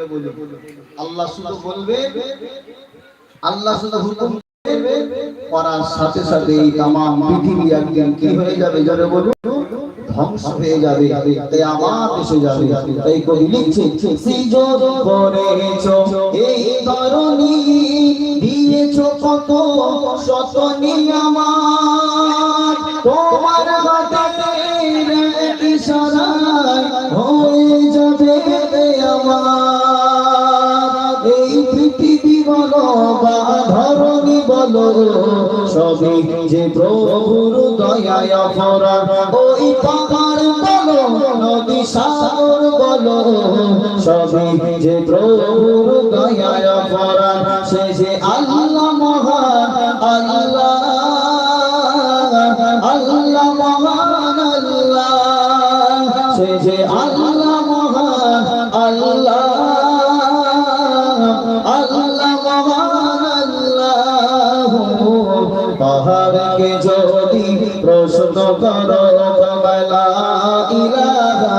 শুধু বলবে, আল্লাহ শুধু হুকুম করার সাথে সাথে এই তাম পৃথিবী একদিন কি হয়ে যাবে যাবে বলুন? ধ্বংস হয়ে যাবে তাই আমার এসে যাবে। তাই কবি লিখছে সৃজন করেছ, এই ধরনী দিয়েছ কত শতনি আমার তোমার পৃথিবী বলো বা ধরণী বলো সবই যে প্রভুর দয়ায় ভরা সে যে আল্লাহ মহান আল্লাহ আল্লাহ, মহান আল্লাহ, সে যে আল্লাহ আমাকে যদি প্রশ্ন করো কবলা ইলাহা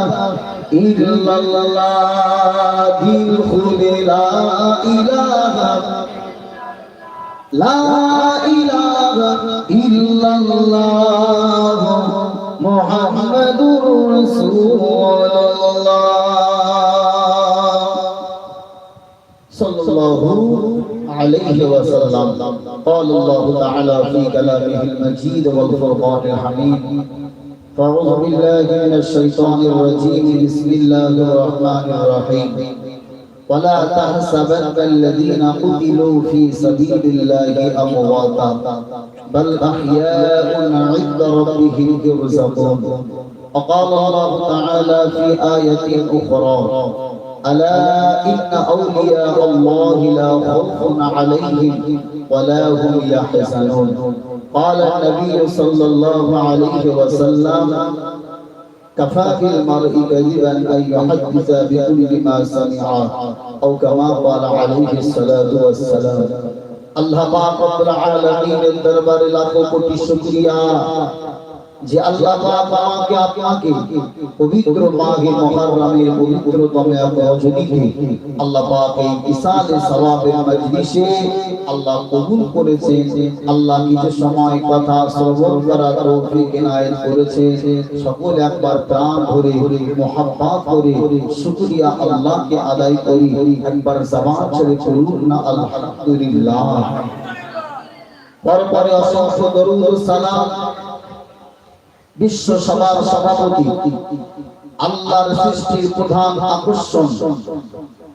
ইল্লাল্লাহ, দিল খুলে লা ইলাহা লা ইলাহা ইল্লাল্লাহ, মুহাম্মাদুর রাসূলুল্লাহ। সাল্লাল্লাহু আলাইহি ওয়াসাল্লাম। قال الله تعالى في كلامه المجيد والفرقان الحميد. فأعوذ بالله من الشيطان الرجيم. بسم الله الرحمن الرحيم. ولا تحسبن الذين قتلوا في سبيل الله أمواتا بل أحياء عند ربهم يرزقون. وقال الله تعالى في آية أخرى ألا إن أولياء الله لا خوف عليهم ولا هم يحزنون قال النبي صلى الله عليه وسلم كفى بالمرء كذبا أن يحدث بكل ما سمع أو كما قال عليه الصلاة والسلام আল্লাহ পাক রব্বুল আলামিনের দরবারে লাখো কোটি শুকরিয়া যে আল্লাহ পাক আমাকে আপনাকে পবিত্র মাহে মুহররমের পবিত্রতম এক রজনীতে আল্লাহ পাক এই বিশাল সওয়াবের মজলিসে আল্লাহ কবুল করেছে আল্লাহ কিছু সময় কথা শ্রবণ করার তৌফিক ইনায়েত করেছে সকল একবার প্রাণ ভরে মোহাব্বত করে শুকরিয়া আল্লাহকে আদায় করি একবার জবান ছেড়ে পড়ুন না আলহামদুলিল্লাহ পরপরে অসংখ্য দরুদ ও সালাম বিশ্ব সভার সভাপতি আল্লাহর সৃষ্টির প্রধান আকর্ষণ।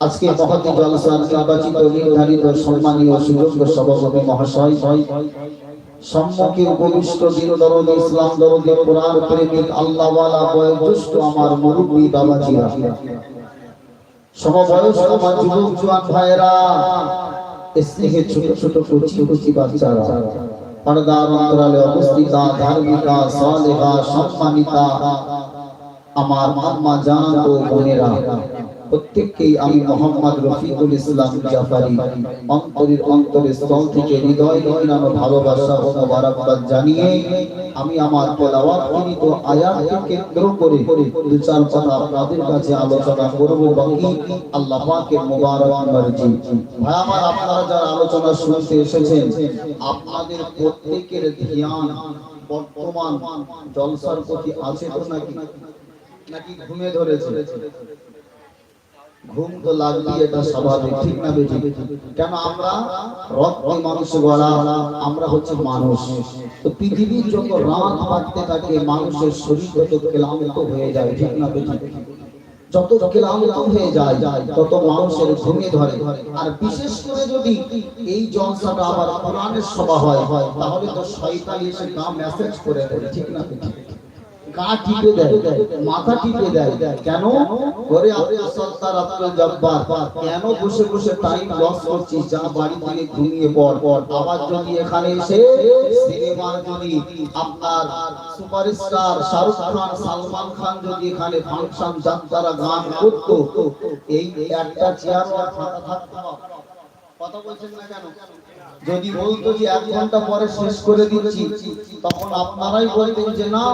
আজকে মহতি জলসার নির্বাচিত নির্ধারিত সম্মানীয় সুযোগ্য সভাপতি মহাশয় সম্মুখে উপবিষ্ট দিন দরদ ইসলাম দরদ কোরআন প্রেমিক আল্লাহওয়ালা বয়োজ্যেষ্ঠ আমার মুরব্বী বাবাজিরা। সমবয়স্ক আমার যুবক জোয়ান ভাইয়েরা স্নেহের ছোট ছোট বাচ্চারা অবস্থিতা, ধার্মিকা, সালেহা, সম্মানিতা, আমার আম্মা জান ও বোনেরা। প্রত্যেককেই আমি মোহাম্মদ রফিকুল ইসলাম জাফারি। অন্তরের অন্তরের স্থল থেকে হৃদয় নয়নানো ভালোবাসা ও মোবারকবাদ জানিয়ে আমি আমার তেলাওয়াতকৃত আয়াতকে কেন্দ্র করে দু চার কথা আপনাদের কাছে আলোচনা করব বাকি আল্লাহ পাকের মোবারক মার্জি। ভাই, আমার আপনারা যারা আলোচনা শুনতে এসেছেন, আপনাদের প্রত্যেকের ধ্যান বর্তমান জলসার প্রতি আছে তো নাকি? নাকি ঘুমে ধরেছে? ঘুম তো লাগবে এটা স্বাভাবিক, ঠিক না বেশি কেন আমরা রক্ত মানুষ গড়া আমরা হচ্ছে মানুষ। তো পৃথিবীর যত রাত বাড়তে থাকে, মানুষের শরীর যত ক্লান্ত হয়ে যায়, ঠিক না বেশি যত ক্লান্ত হয়ে যায়, তত মানুষের ঘুমে ধরে। আর বিশেষ করে যদি এই জলসাটা আবার কোরআনের সভা হয়, তাহলে তো শয়তান এসে গা মেসেজ করে দেয় ঠিক না বেশি যদি আপনার গান করতো, এই একটা যদি বলতো যে এক ঘণ্টা পরে শেষ করে দিচ্ছি, তখন আপনারাই বলতেন যে না